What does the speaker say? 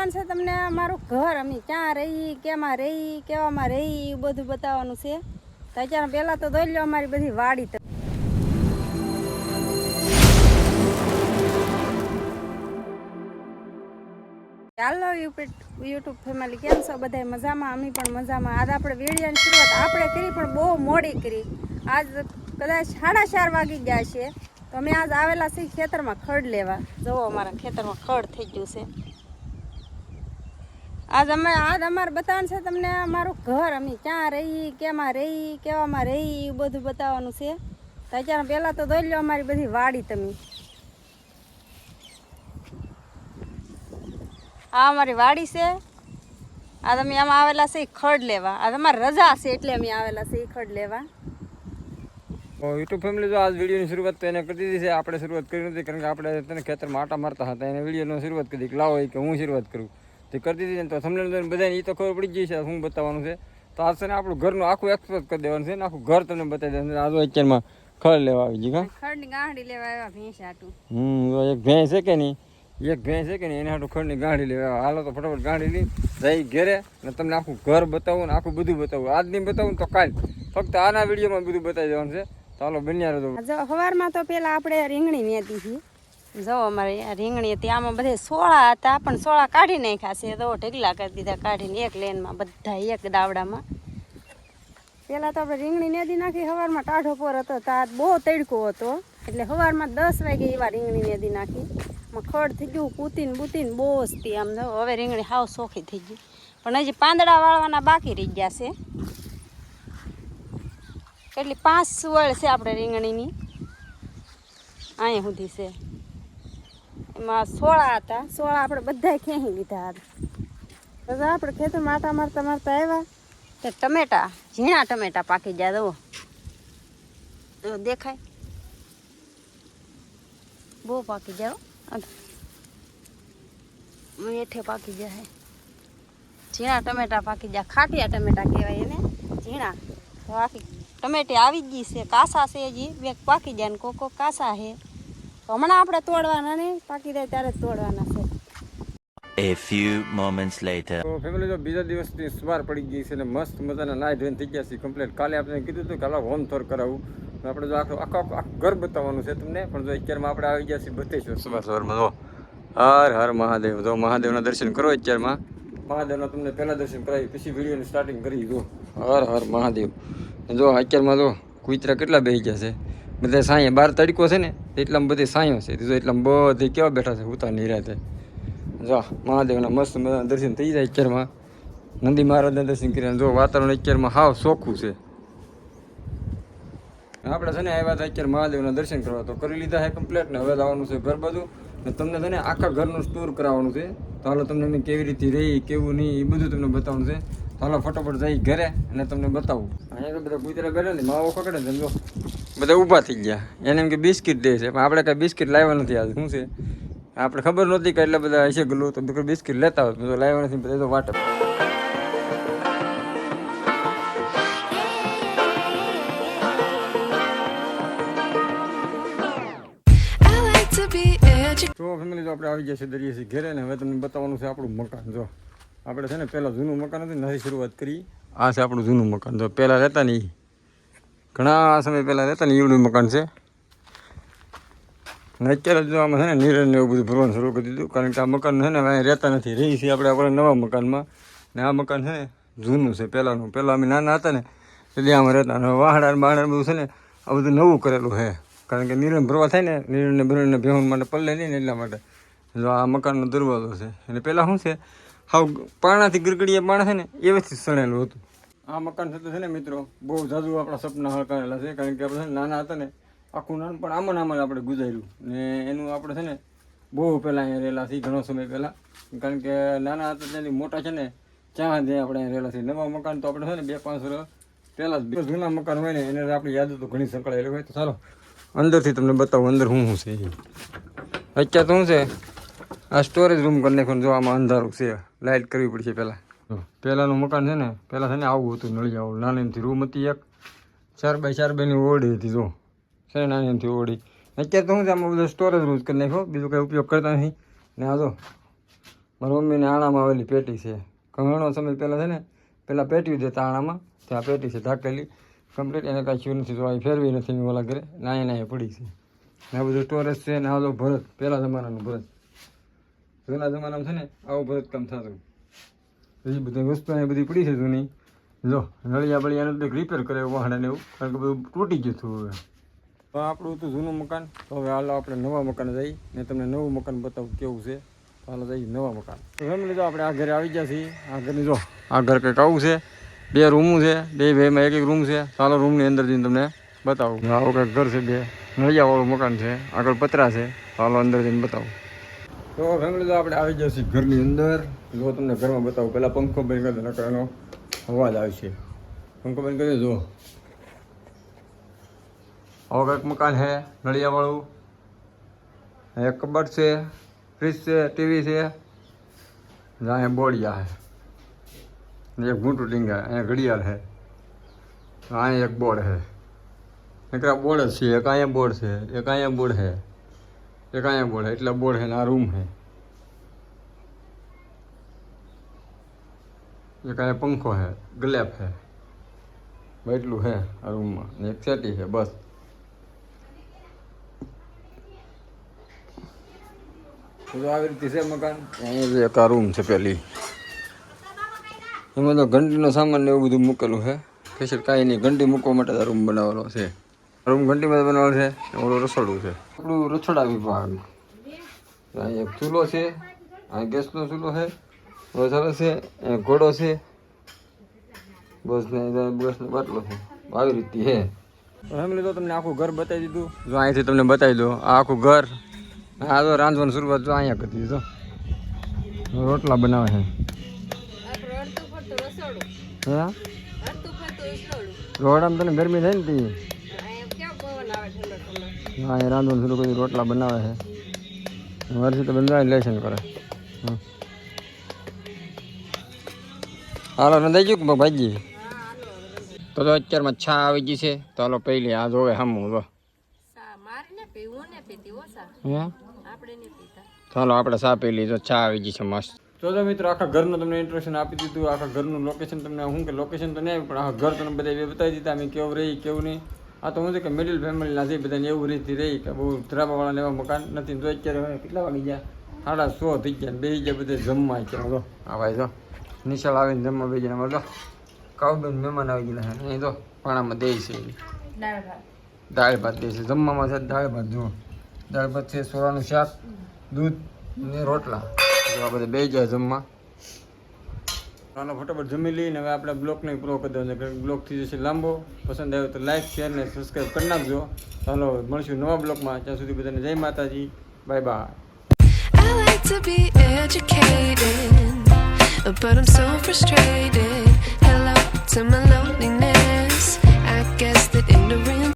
બતાવવાનું છે તમને મારું ઘર, અમે ક્યાં રહી, કેમાં રહી, કેવામાં રહી એ બધું બતાવવાનું છે. તો અત્યારે પહેલાં તો દોઈ લો અમારી બધી વાડી ચાલો યુટ્યુબ ફેમિલી કેમ છો? બધા મજામાં? અમે પણ મજામાં. આજ આપણે વિડીયોની શરૂઆત આપણે કરી, પણ બહુ મોડી કરી. આજ કદાચ સાડા ચાર વાગી ગયા છે. તો અમે આજ આવેલા છીએ ખેતરમાં ખડ લેવા. જુઓ અમારા ખેતરમાં ખડ થઈ ગયું છે. આજ અમે, આજ અમારે બતાવવાનું છે તમને અમારું ઘર, અમે ક્યાં રહી, કેમાં રહી, કેવામાં રહી એ બધું બતાવવાનું છે. તો પહેલાં તો દોઈ લો અમારી બધી વાડી તમે. આ અમારી વાડી છે. આ તમે આમાં આવેલા છે ખડ લેવા. આ તમારે રજા છે એટલે અમે આવેલા છે ખડ લેવા. યુટ્યુબ ફેમિલી તો આજ વિડીયોની શરૂઆત તો એને કરી દીધી છે. આપણે શરૂઆત કરી નથી, કારણ કે આપણે તને ખેતરમાં આટા મારતા હતા. એને વિડીયોની શરૂઆત કરી કે લાવો કે હું શરૂઆત કરું. તે કરી દીધી ને તો તમને બધાને એ તો ખબર પડી ગઈ છે શું બતાવવાનું છે. તો આ છે ને આપણું ઘરનું આખું એક્સપ્રેસ કરી દેવાનું છે ને આખું ઘર તમને બતાવી દેવાનું છે. આ જો અત્યારમાં ખડ લેવા આવી ગઈ ખડની ગાંઠી લેવા આવ્યા ભેંસ આટું હમ એક ભેંસ છે કે નહીં? એક ભેંસ છે કે નહીં? એને હાટું ખડની ગાંઠી લેવા. હાલો તો ફટાફટ ગાંડી લઈ જઈ ઘેરે અને તમને આખું ઘર બતાવું ને આખું બધું બતાવું. આજ નહીં બતાવું તો કાલ. ફક્ત આના વિડીયોમાં બધું બતાવી દેવાનું છે. તો હાલો બન્યા રહેજો. સવારમાં તો પેલા આપણે રીંગણી મેતી હતી જો અમારે રીંગણી હતી, આમાં બધે સોળા હતા, પણ સોળા કાઢી નાખ્યા છે. તો ઢગલા કરી દીધા કાઢીને એક લેનમાં બધા એક દાવડામાં. પહેલાં તો આપણે રીંગણી નેદી નાખી સવારમાં ટાઢો પોર હતો, તો બહુ તડકો હતો. એટલે સવારમાં દસ વાગે એવા રીંગણી નેદી નાખી. ખડ થઈ ગયું, કૂતીને બૂતીને બહુ હતી આમ, જો હવે રીંગણી હાવ સોખી થઈ ગઈ. પણ હજી પાંદડા વાળવાના બાકી રહી ગયા છે. એટલી પાંચ સુવળ છે આપણે રીંગણીની. અહીંયા સુધી છે. એમાં સોળા હતા. સોળા આપણે બધા ખેંચી લીધા હતા. તો આપણે ખેતર માટા મારતા મારતા આવ્યા. તો ટમેટા, ઝીણા ટમેટા પાકી ગયા દો તો દેખાય. બહુ પાકી જાય હો. આ તો હેઠે પાકી જાય ઝીણા ટમેટા પાકી જાય ખાટિયા ટમેટા કહેવાય એને. ઝીણા. તો આખી ટમેટી આવી જ ગઈ છે. કાસા છે હજી. બે પાકી જાય ને કોકો કાસા છે. તો હમણાં આપણે તોડવાના નહીં પાકી જાય ત્યારે જ તોડવાના છે. A few moments later. તો ફેમિલી તો બીજા દિવસથી સવાર પડી ગઈ છે ને મસ્ત મજાના નાય ધોઈને થઈ ગયા છે કમ્પ્લીટ કાલે આપણે કીધું હતું કે હાલો હોમ થોર કરાવું. આપણે જો આખો આખો આખું આખું ઘર બતાવવાનું છે તમને. પણ જો અત્યારમાં આપણે આવી ગયા છીએ બતાવીશું સવાર સવારમાં જો. હર હર મહાદેવ. જો મહાદેવના દર્શન કરો અત્યારમાં. મહાદેવના તમને પહેલા દર્શન કરાવી પછી વિડીયોની સ્ટાર્ટિંગ કરી દો હર હર મહાદેવ. જો અત્યારમાં જો કુતરા કેટલા બેસી ગયા છે? બધા સાંયે બાર તડકો છે ને, એટલામાં બધી સાંયો છે. જો એટલામાં બધી કેવા બેઠા છે ઉતા નિરાતે જો, મહાદેવના મસ્ત મજાના દર્શન થઈ જાય અત્યારમાં. નંદી મહારાજના દર્શન કર્યા. જો, વાતાવરણ અત્યારમાં હાવ ચોખ્ખું છે. આપણે છે ને, આવ્યા હતા અત્યારે મહાદેવના દર્શન કરવા. તો કરી લીધા છે કમ્પ્લેટ ને હવે આવવાનું છે ઘર બધું ને તમને છે ને, આખા ઘરનું સ્ટોર કરાવવાનું છે. તો હાલો, તમને અમે કેવી રીતે રહી, કેવું નહીં, એ બધું તમને બતાવવાનું છે. તો હાલો, ફટાફટ જઈ ઘરે અને તમને બતાવું. અહીંયા તો બધા કૂતરા ઘરે ને માવો પકડે ને જો. બધા ઊભા થઈ ગયા. એને એમ કે બિસ્કિટ દે છે. પણ આપણે કાંઈ બિસ્કિટ લાવ્યા નથી આજ. શું છે? આપણે ખબર નહોતી કે એટલા બધા હશે ગલું તો બિસ્કિટ લેતા હોત તો લાવ્યા નથી, બધા તો વાટ. તો ફેમિલી તો આપણે આવી ગયા છે છીએ ઘેરે ને હવે તમને બતાવવાનું છે આપણું મકાન. જો આપણે છે ને પહેલાં જૂનું મકાન હતું નથી શરૂઆત કરી. આ છે આપણું જૂનું મકાન. જો પહેલાં રહેતા ને ઈ. ઘણા સમય પહેલાં રહેતા ને એવડું મકાન છે. ને અત્યારે જો આમાં છે ને નીરજને એવું બધું ભરવાનું શરૂ કરી દીધું. કારણ કે આ મકાન છે ને અહીંયા રહેતા નથી. રહી છીએ આપણે આપણે નવા મકાનમાં. ને આ મકાન છે ને જૂનું છે, પહેલાંનું. પહેલાં અમે નાના હતા ને, એટલે આમાં રહેતા. અને વાહડા બાહડા બધું છે ને, આ બધું નવું કરેલું છે. કારણ કે નીરણ ભરવા થાય ને નીરણને ભરણને ભેહું માટે પલ્લે નહીં ને એટલા માટે. જો આ મકાનનો દરવાજો છે. અને પહેલાં શું છે, હાવ પાણાથી ગરગડીએ પાણા છે ને, એવાથી સણેલું હતું. આ મકાન થતું છે ને મિત્રો, બહુ જાજુ આપણા સપના હળકારેલા છે, કારણ કે આપણે નાના હતા ને, આખું નાનપણ આમાં આમાં જ આપણે ગુજાર્યું. ને એનું આપણે છે ને બહુ પહેલાં અહીંયા રહેલા છીએ, ઘણો સમય પહેલાં. કારણ કે નાના હતા ત્યાંથી મોટા છે ને, ત્યાં જ આપણે અહીંયા રહેલા છીએ. નવા મકાન તો આપણે છે ને બે પાંચ વર્ષ પહેલાં જ જૂના મકાન હોય ને એને આપણી યાદો તો ઘણી સંકળાયેલી હોય. તો ચાલો, અંદરથી તમને બતાવું અંદર શું શું છે. અત્યારે તો શું છે? આ સ્ટોરેજ રૂમ કરી નાખ્યો જો આમાં અંધારું છે. લાઇટ કરવી પડશે પહેલાં. પહેલાંનું મકાન છે ને પહેલાં છે ને આવું હતું નળિયાવું નાની એમથી રૂમ હતી એક. ચાર બાય ચાર બાયની ઓરડી હતી, જો. છે નાની એમથી ઓરડી. અત્યારે તો શું છે, આમાં બધું સ્ટોરેજ રૂઝ કરી નાખ્યો બીજું કંઈ ઉપયોગ કરતા નથી. ને આ જો, મારી મમ્મીને આણામાં આવેલી પેટી છે. ઘણો સમય પહેલાં છે ને, પહેલાં પેટી દેતા આણામાં, ત્યાં પેટી છે ઢાકેલી. કમ્પ્લીટ એને કાંઈ થયું નથી તો અહીં ફેરવી નથી મેં ઓલા ઘરે. નાય નાય પડી છે. ને આ બધું સ્ટોરેજ છે ને આ જો ભરત, પહેલાં જમાનાનું ભરત. જૂના જમાનામાં છે ને, આવું ભરત કામ થતું. બીજી બધી વસ્તુ એ બધી પડી છે જૂની. જો, નળિયા બળિયાનું કંઈક રિપેર કરે વાહન ને એવું, કારણ કે બધું તૂટી ગયું હતું હવે. તો આપણું હતું જૂનું મકાન. તો હવે હાલો આપણે નવા મકાન જઈ, ને તમને નવું મકાન બતાવું કેવું છે. હાલો જઈ નવા મકાન. ફેમિલી તો આપણે આ ઘરે આવી ગયા છીએ. આ ઘરની જો, આ ઘર કંઈક આવું છે. બે રૂમો છે, બે બેમાં એક એક રૂમ છે. ચાલો રૂમની અંદર જઈને તમને બતાવું. આવું કંઈક ઘર છે બે. નળિયાવાળું મકાન છે. આગળ પતરા છે. ચાલો અંદર જઈને બતાવું. તો ફેમિલી તો આપણે આવી છીએ ઘરની અંદર. જો તમને ઘરમાં બતાવું, પહેલાં પંખો બંધ કરી નકર એનો અવાજ આવશે પંખો બંધ કરી જો આવો કંઈક મકાન છે, નળિયાવાળું. એક કબડ છે, ફ્રીજ છે, ટીવી છે. અહીંયા બોડિયા છે. એક ઘૂંટું ટીંગા અહીંયા ઘડિયાળ છે. અહીંયા એક બોર્ડ છે. એક બોર્ડ છે, એક અહીંયા બોર્ડ છે, એક અહીંયા બોર્ડ છે. એક અહીંયા બોર્ડ છે એટલા બોર્ડ ને આ રૂમ હે. એક અહીંયા પંખો હે, ગ્લેપ હે. એટલું છે આ રૂમમાં. એક સેટી છે બસ. આવી રીતે છે મકાન? અહીંયા એક આ રૂમ છે પેલી. એમાં તો ઘંટીનો સામાન ને એવું બધું મૂકેલું છે સ્પેશિયલ કાંઈ નહીં, ઘંટી મૂકવા માટે આ રૂમ બનાવેલો છે. રૂમ ઘંટીમાં બનાવેલો છે. ઓલું રસોડું છે. આપણું રસોડા વિભાગ. અહીં એક ચૂલો છે અહીં ગેસનો ચૂલો છે બહુ સરસ છે અહીં ઘોડો છે. બસ ને બસ ને બાટલો છે. આવી રીતે છે. ફેમિલી તો તમને આખું ઘર બતાવી દીધું. જો અહીંથી તમને બતાવી દો આ આખું ઘર આ તો રાંધવાની શરૂઆત જો અહીંયા કરી દીધો રોટલા બનાવે છે. હે? રોડામાં તને ગરમી થાય ને તી. હા એ રાંધવાનું શરૂ કરી રોટલા બનાવે છે. વર્ષે તો બંધાય લેશન કરે. હાલો રંધાઈ ગયું કે ભાજી તો તો અત્યારમાં છા આવી ગઈ છે. તો હાલો પહેલી આ જોવે હમું જો. હે ચાલો આપણે સા પેલી લીધો. ચા આવી ગઈ છે મસ્ત. તો તો મિત્રો આખા ઘરનું તમને ઇન્ટ્રોડક્શન આપી દીધું. આખા ઘરનું લોકેશન તમને શું કે લોકેશન તો નહીં પણ આખા ઘર તમને બધા બતાવી દીધા. અમે કેવું રહી કેવું નહીં. આ તો હું છે કે મિડિલ ફેમિલીના છે બધાને એવું રીતથી રહી કે બહુ ધરાબાવાળાને એવા મકાન નથી તો અત્યારે કેટલા વાગી ગયા? સાડા સો થઈ ગયા બે ગયા બધે જમવા છે જો હા ભાઈ જો નિશાળ આવીને જમવા બે જણા જો કાઉબેન મહેમાન આવી ગયેલા છે. અહીં તો પાણામાં દે છે. દાળ ભાત. દે છે. જમવામાં છે દાળ ભાત જુઓ. દાળ ભાત છે સોરાનું શાક દૂધ ને રોટલા. જો આ બધા બે ગયા જમવા. આનો ફટાફટ જમી લઈને હવે આપણે બ્લોગને પૂરો કરી દેવાનો છે. જશે લાંબો, પસંદ આવ્યો તો લાઇક શેર ને સબસ્ક્રાઈબ કરી નાખજો. ચાલો મળશું નવા બ્લોગમાં ત્યાં સુધી બધાને જય Mataji. Bye bye Hello to my loneliness. I guess that in the real